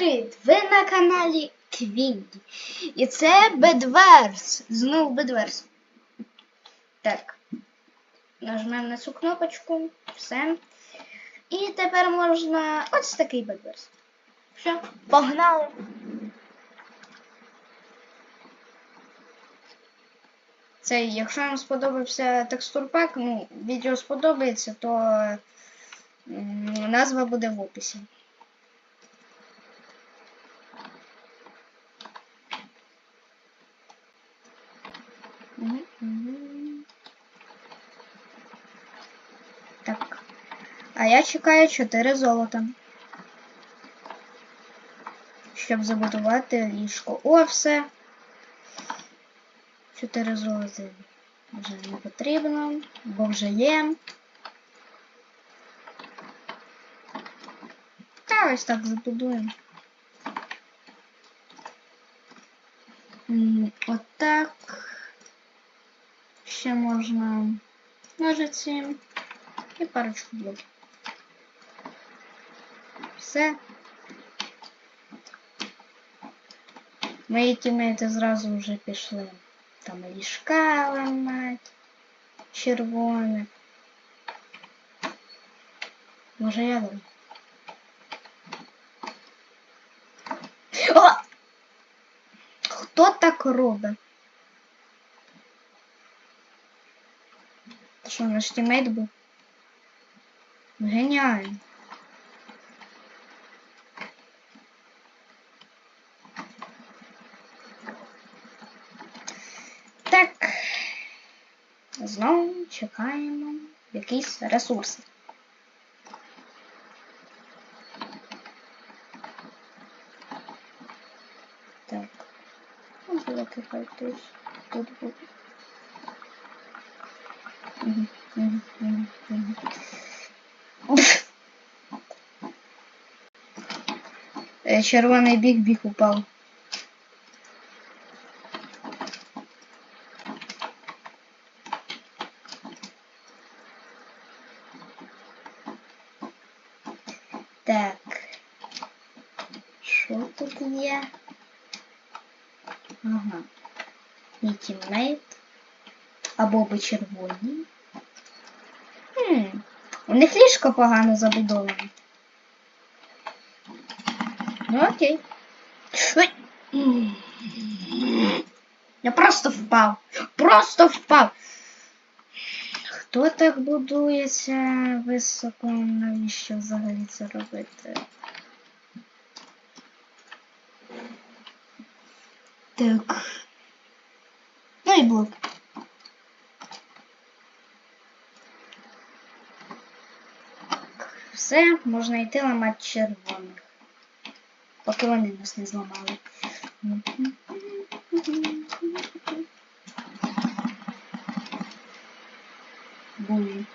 привіт! Ви на каналі Квінді. І це Бедверс. Знову Бедверс. Так. Нажмемо на цю кнопочку. Все. І тепер можна ось такий Бедверс. Все, погнали. Це, якщо вам сподобався текстурпак, ну, відео сподобається, то назва буде в описі. А я чекаю 4 золота. Щоб забудувати ліжко. О, все. 4 золота вже не потрібно, бо вже є. Та ось так забудуємо. Отак. Ще можна ножиці і парочку блоків. Все. Мої тімейти зразу вже пішли. Там ліжка ламати. Червоне. Може я дам? О! Хто так робить? Що, наш тімейт був? Геніально. Так. Знову чекаємо якісь ресурси. Так. Ну, блоки хай тут. Мгм. Е, Червоний біг біг упав. Так. Що тут є? Ага. І тіммейт. Або би червоні. Хм. У них ліжко погано забудоване. Ну окей. Я просто впав. Просто впав. Хто так будується високо? Навіщо взагалі це робити? Так. Ну і блок. Все, можна йти ламати червоних. Поки вони нас не зламали. ruim.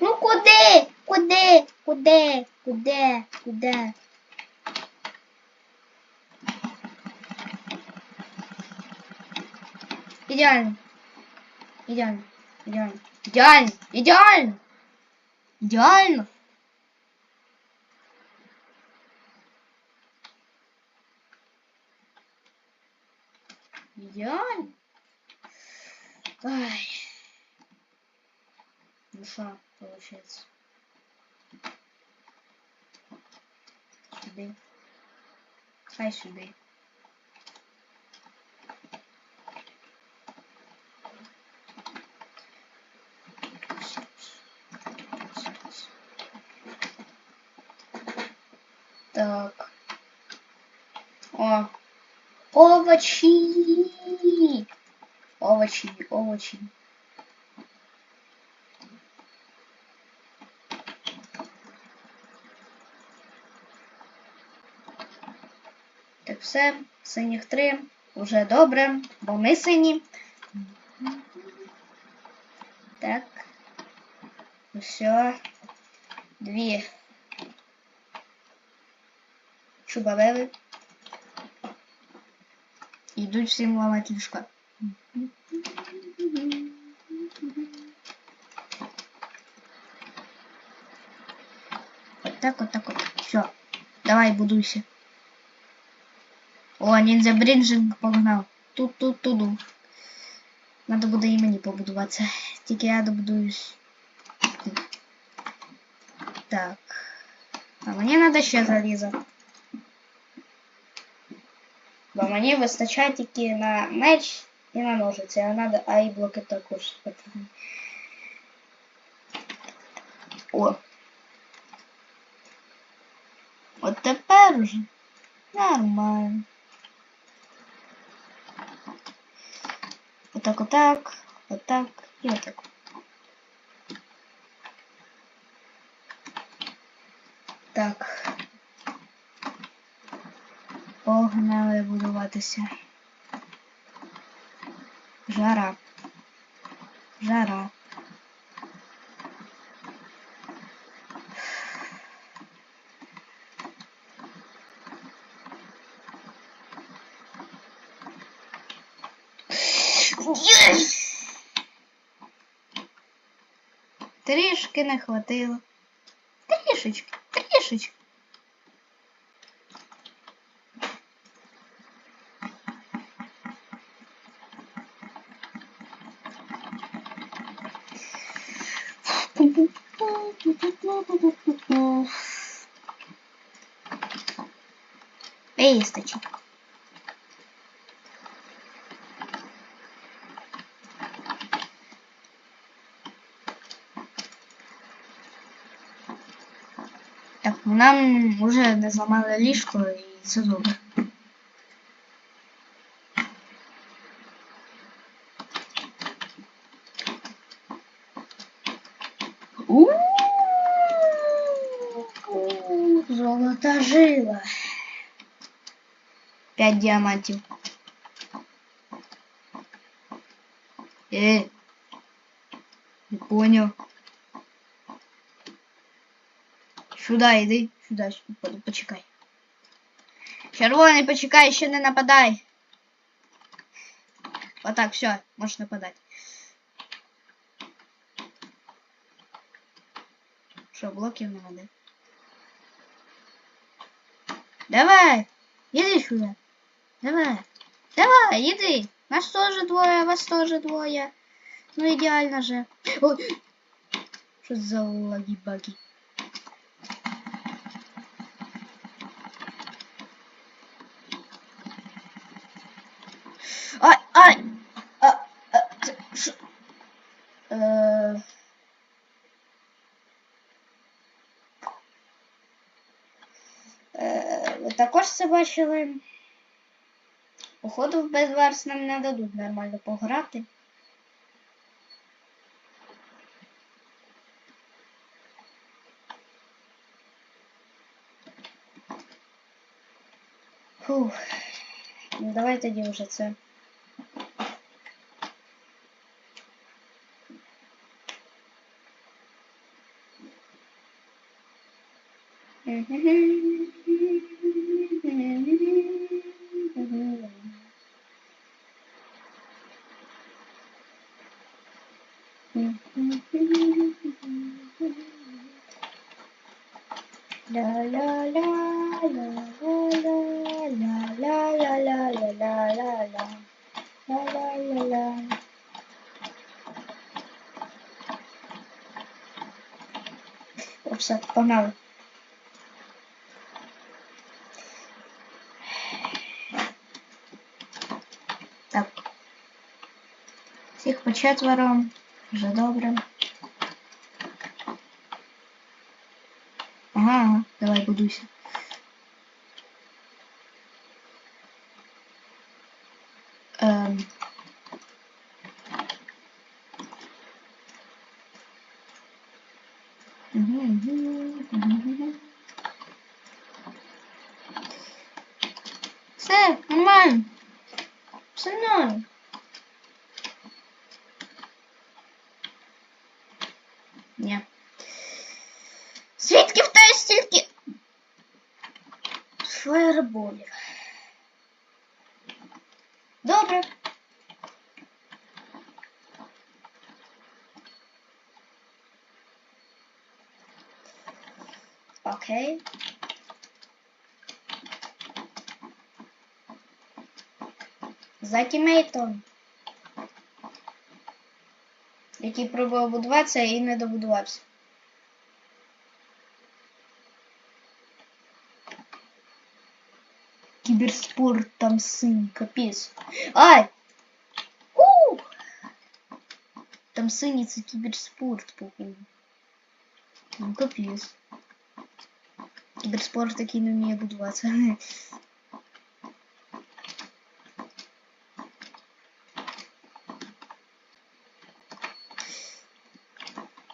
No Cudê! Cudê! Cudê! Cudê! Cudê! John! John! John! John! John! John! John! Ai... Что получается? Сюда. Хай сюда. Так. О. Овощи. Овощи, овощи. Все, синіх три. Уже добре, бо ми сині. Так. Все. Дві. Чубавели. Йдуть всім ламати ліжка. От так, от так, от. Все. Давай, будуйся. О, ніндзя Брінджинг погнав. Тут, тут, туду. Надо буде і мені побудуватися. Тільки я добудуюсь. Так. А мені треба ще залізо. Бо мені вистачає тільки на меч і на ножиці, а надо, а і блоки також потрібні. О. От тепер уже нормально. Вот так, вот так, вот так и вот так. Так. Погнали будуватися. Жара. Жара. Трішки не хватило. Трішечки, трішечки. Вистачить. нам вже не зламали ліжко і це добре. У-у-у, Золота жила. П'ять діамантів. Е. Сюда йди, сюда, почекай. Червоний, почекай, ще не нападай. Отак, все, можеш нападати. Що, блоків не надо? Давай! Иди сюда. Давай. Давай, иди. Нас тоже двое, вас тоже двое. Ну идеально же. Ой. Что за лаги-баги? Е, Е, також це бачили? Походу в Bedwars нам не дадуть нормально пограти. Фух. Ну давай тоді вже це. Все, погнали. Всіх по четверо. Вже добре. Ага, давай будуйся. Ем. Okay. За тімейтом. Який пробував будуватися і не добудувався. Кіберспорт там син, капець. Ай! У! Там сині це кіберспорт, поки. Ну, капець. Кіберспорт такий не вміє будуватися.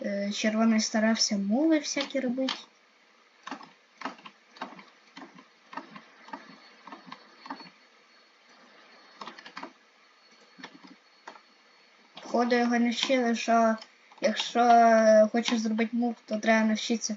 Е, Червоний старався мови всякі робити. Походу його не вчили, що якщо хочеш зробити мув, то треба навчитися.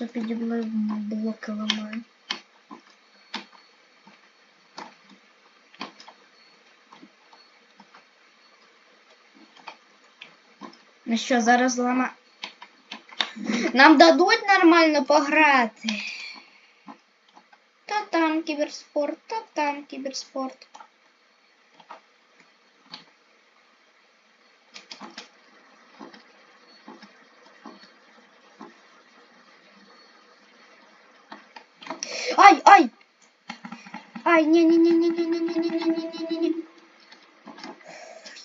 Хто підібли блоки ламає? Ну що, зараз лама. Нам дадуть нормально пограти. То там кіберспорт, то там кіберспорт. Ні, ні.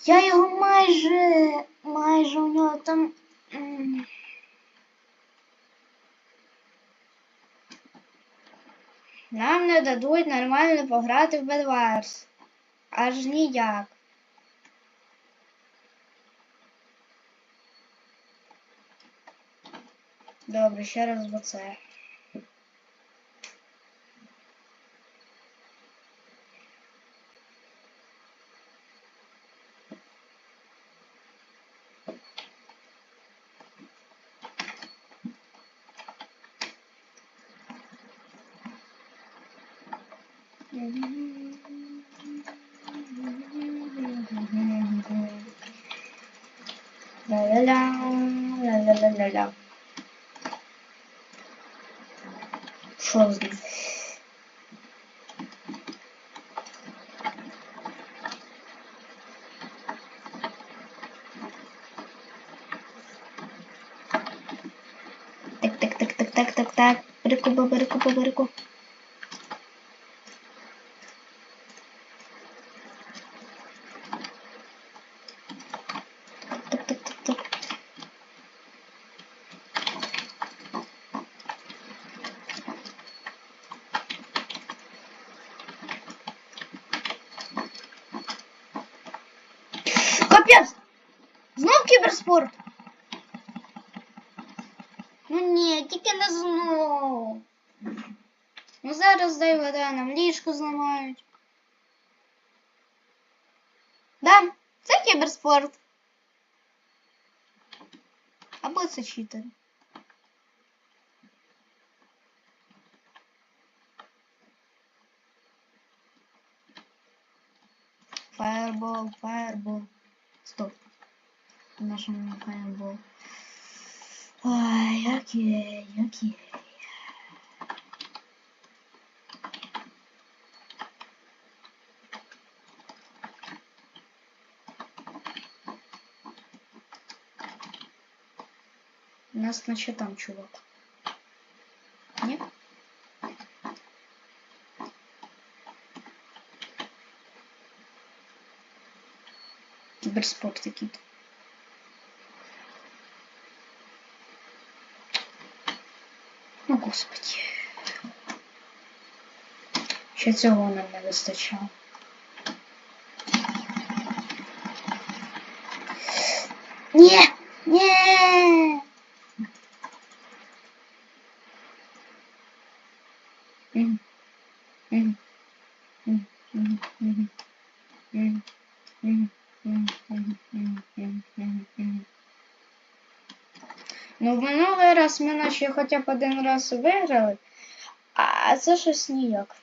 Я його майже, майже у нього там. Нам не дадуть нормально пограти в Bedwars. Аж ніяк. Добре, ще раз бо це. так, так. Брику, брику, брику. Капец! Знов киберспорт? Ну зараз дай вода, нам ліжко зламають. Да, це кіберспорт. Або це читер. Фаербол, фаербол. Стоп. Нашому фаербол. Ой, окей, окей. Нас значит там чувак. Нет? Киберспорт какие-то. Ну, господи. Ще цього нам не вистачало. Ні! Ну, в минулий раз ми наче хоча б один раз виграли, а це щось ніяк.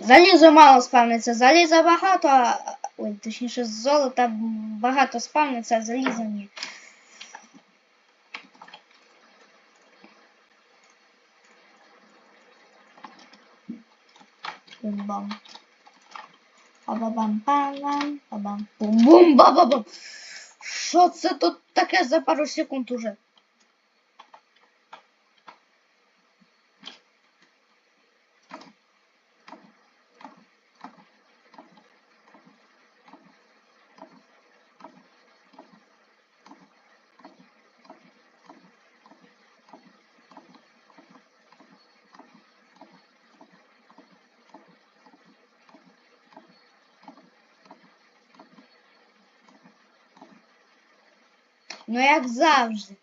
Залізо мало спавниться, заліза багато. а- Ой, точніше, золота багато спавниться, а заліза ні. Бум-бам. Ба-ба-бам, ба-бам, ба-бам. Бум-бум, ба-ба-бам. Що це тут таке за пару секунд уже? Ну, як завжди.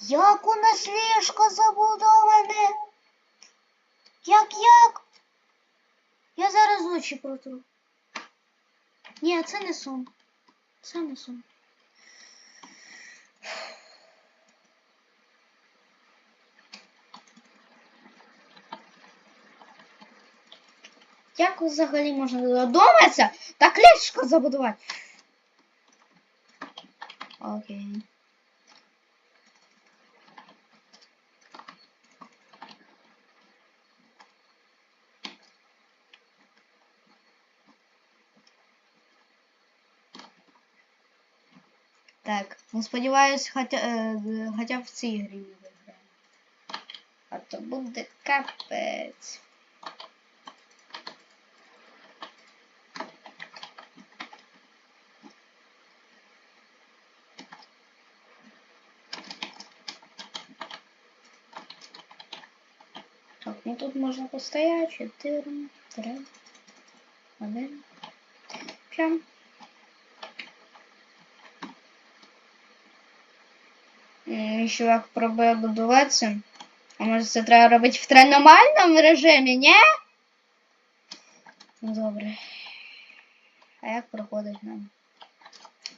Як у нас ліжко забудоване? Як як? Я зараз очі протру. Ні, це не сон. Це не сон. Як взагалі можна додуматися? Так ліжко забудувати. Окей. Так, ну сподіваюсь, хоча, е, хоча б в цій грі ми виграємо. А то буде капець. Ну тут можна постояти. Чотири, три, один. Прям. М, Чувак пробує будуватися. А може це треба робити в тренувальному режимі, ні? Ну добре. А як проходить нам?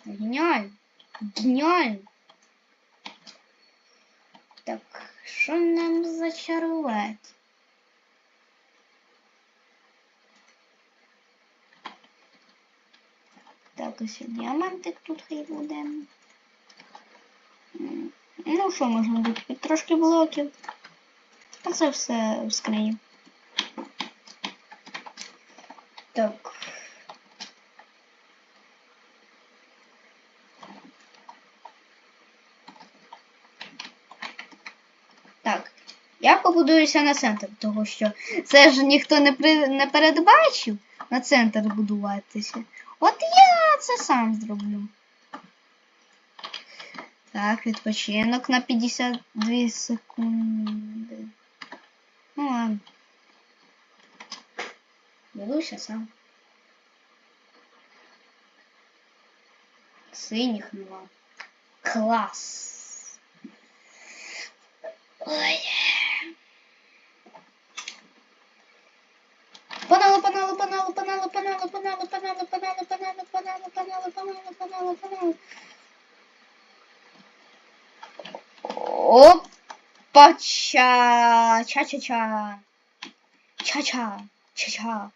Геніально. Геніально. Так, що нам зачарувати? Ось діамантик тут хай буде. Ну, що можна бути? Трошки блоків. А це все в скрині. Так. Так. Я побудуюся на центр, тому що це ж ніхто не, при... не передбачив на центр будуватися. От я це сам зроблю. Так, відпочинок на 52 секунди. Ну ладно. Ведуся сам. Синіх нема. Клас. Ой. Панала, панала, панала, панала, панала, панала, панала, панала, панала, панала, панала, панала, панала, панала. Опа-ча! Ча-ча-ча! Ча-ча! Ча-ча!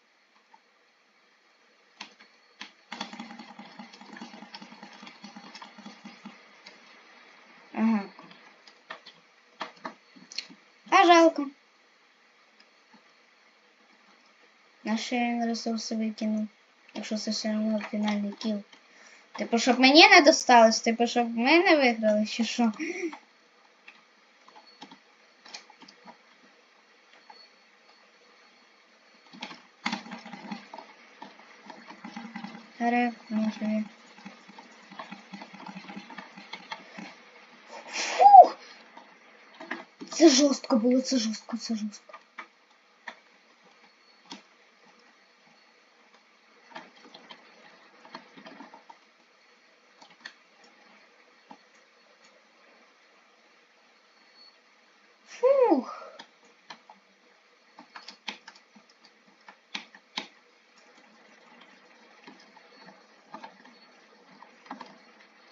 Ага. А жалко. Наші ресурси викинув. Якщо це все одно фінальний кіл. Типу, щоб мені не досталось, типу, щоб ми не виграли, чи що? Ну собі. Фух! Це жорстко було, це жорстко, це жорстко. Фух.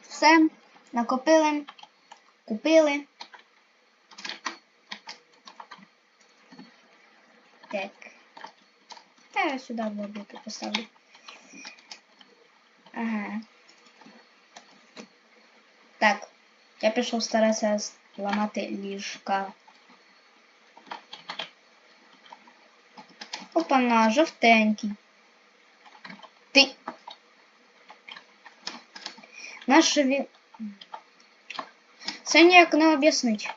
Все, накопили, купили. Так. Та я сюди бобіки поставлю. Ага. Так, я пішов старатися ламати ліжка. Опана, жовтенький. Ти. Нащо він. Це ніяк не об'яснить.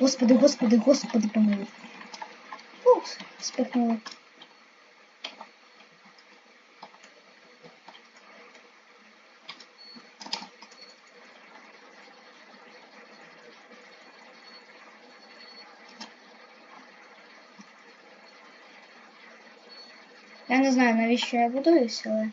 Господи, господи, господи, помилуй. Фух, спихнула. Я не знаю, навіщо я будуюсь, але.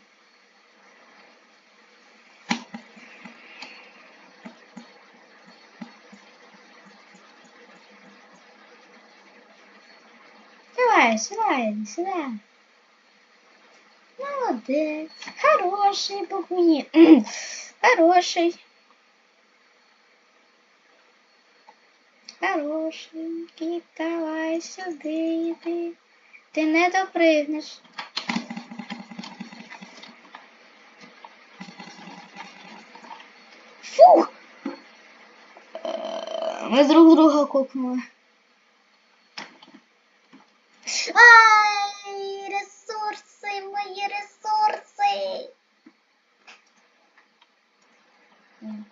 Давай, сюда, сюда. Молодец. Хороший богуни. Хороший. Хорошенький, давай сюди йди. Ти не допригнеш. Фух! Е, Ми друг друга копнули. Ай, ресурси, мої ресурси. М.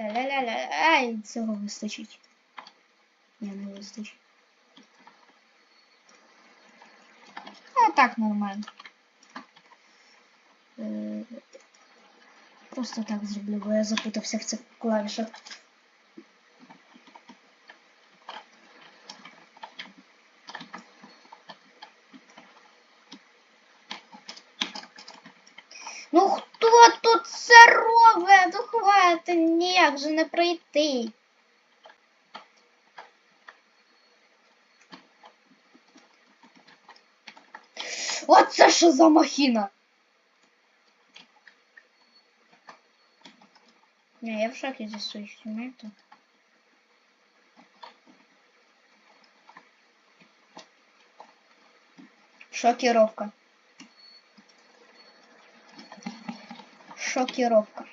Ля-ля-ля-ля. Ай, цього вистачить. Ні, не вистачить. А так нормально. Е, Просто так зроблю, бо я запутався в цих клавішах. Ну хто тут це робить? Ну хвати, ніяк же не що за махіна? Не, я в шоке здесь существует. Шокировка. Шокировка.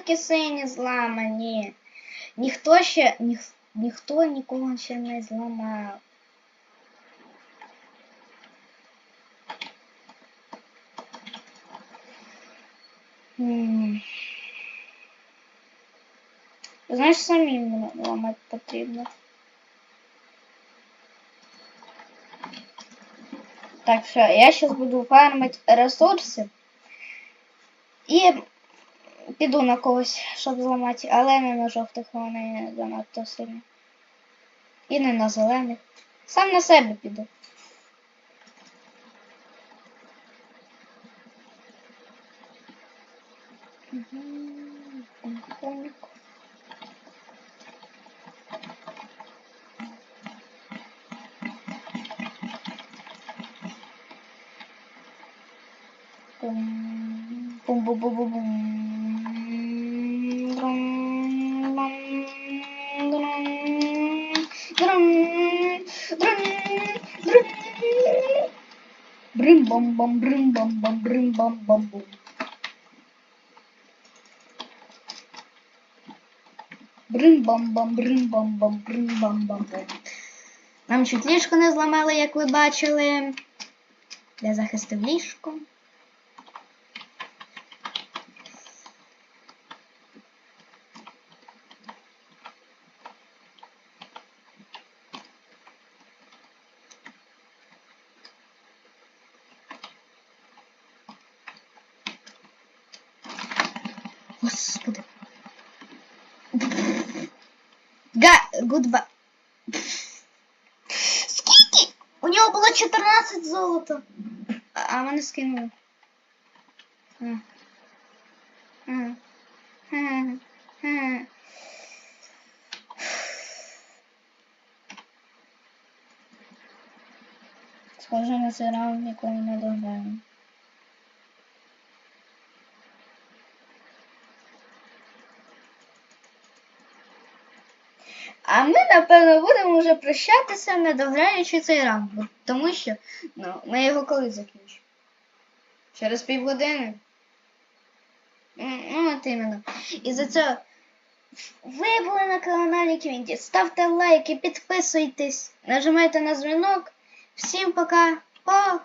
Тільки сині зламані. Ніхто ще ніх, ніхто нікого ще не зламав. М. Знаєш, самим ламати потрібно. Так, все, я сейчас буду фармить ресурсы. И піду на когось, щоб зламати, але не на жовтих вони занадто сильні. І не на зелених. Сам на себе піду. Мгм, Друм, бам, бам брим бам бам брим бам бам бум. Брим бам бам брим бам бам брим бам бам бум. Нам чуть ліжко не зламали, як ви бачили. Я захистив ліжко. Га, гудба. Скільки? У нього було 14 золота. А, а мене скинули. А. А. А. А. Схоже на цей раунд ніколи не дограємо. А ми, напевно, будемо вже прощатися, не дограючи цей бо- тому що ну, ми його коли закінчимо? Через півгодини. Ну, от іменно. І за це ви були на каналі Квінті. Ставте лайки, підписуйтесь, нажимайте на дзвінок. Всім пока. Пока.